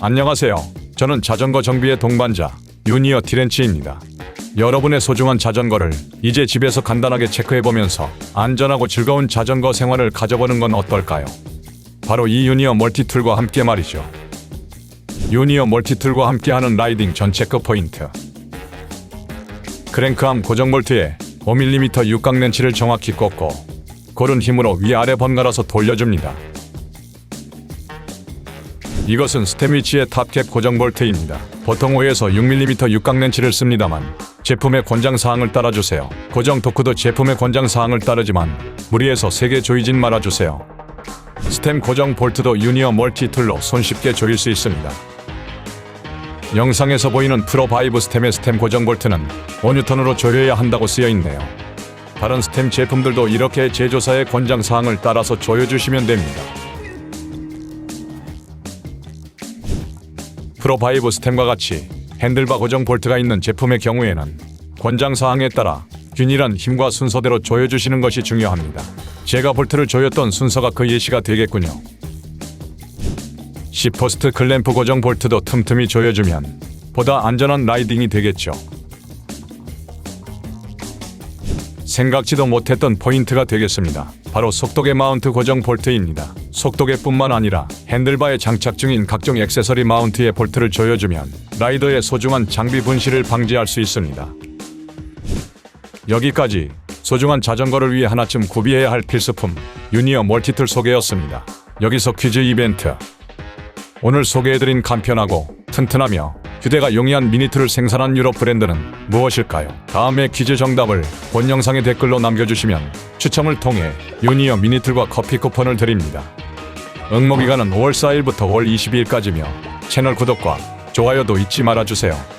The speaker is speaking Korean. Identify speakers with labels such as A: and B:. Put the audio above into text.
A: 안녕하세요. 저는 자전거 정비의 동반자 유니어 티렌치입니다. 여러분의 소중한 자전거를 이제 집에서 간단하게 체크해보면서 안전하고 즐거운 자전거 생활을 가져보는 건 어떨까요? 바로 이 유니어 멀티툴과 함께 말이죠. 유니어 멀티툴과 함께하는 라이딩 전 체크 포인트. 크랭크암 고정 볼트에 5mm 육각 렌치를 정확히 꽂고 고른 힘으로 위아래 번갈아서 돌려줍니다. 이것은 스템 위치의 탑캡 고정 볼트입니다. 보통 5에서 6mm 육각 렌치를 씁니다만 제품의 권장 사항을 따라주세요. 고정 토크도 제품의 권장 사항을 따르지만 무리해서 세게 조이진 말아주세요. 스템 고정 볼트도 유니어 멀티 툴로 손쉽게 조일 수 있습니다. 영상에서 보이는 프로 바이브 스템의 스템 고정 볼트는 5N으로 조려야 한다고 쓰여 있네요. 다른 스템 제품들도 이렇게 제조사의 권장 사항을 따라서 조여주시면 됩니다. 프로바이브 스템과 같이 핸들바 고정 볼트가 있는 제품의 경우에는 권장 사항에 따라 균일한 힘과 순서대로 조여주시는 것이 중요합니다. 제가 볼트를 조였던 순서가 그 예시가 되겠군요. 시퍼스트 클램프 고정 볼트도 틈틈이 조여주면 보다 안전한 라이딩이 되겠죠. 생각지도 못했던 포인트가 되겠습니다. 바로 속도계 마운트 고정 볼트입니다. 속도계뿐만 아니라 핸들바에 장착 중인 각종 액세서리 마운트에 볼트를 조여주면 라이더의 소중한 장비 분실을 방지할 수 있습니다. 여기까지 소중한 자전거를 위해 하나쯤 구비해야 할 필수품 유니어 멀티툴 소개였습니다. 여기서 퀴즈 이벤트. 오늘 소개해드린 간편하고 튼튼하며 휴대가 용이한 미니툴을 생산한 유럽 브랜드는 무엇일까요? 다음에 퀴즈 정답을 본 영상의 댓글로 남겨주시면 추첨을 통해 유니어 미니툴과 커피 쿠폰을 드립니다. 응모 기간은 5월 4일부터 5월 22일까지며 채널 구독과 좋아요도 잊지 말아주세요.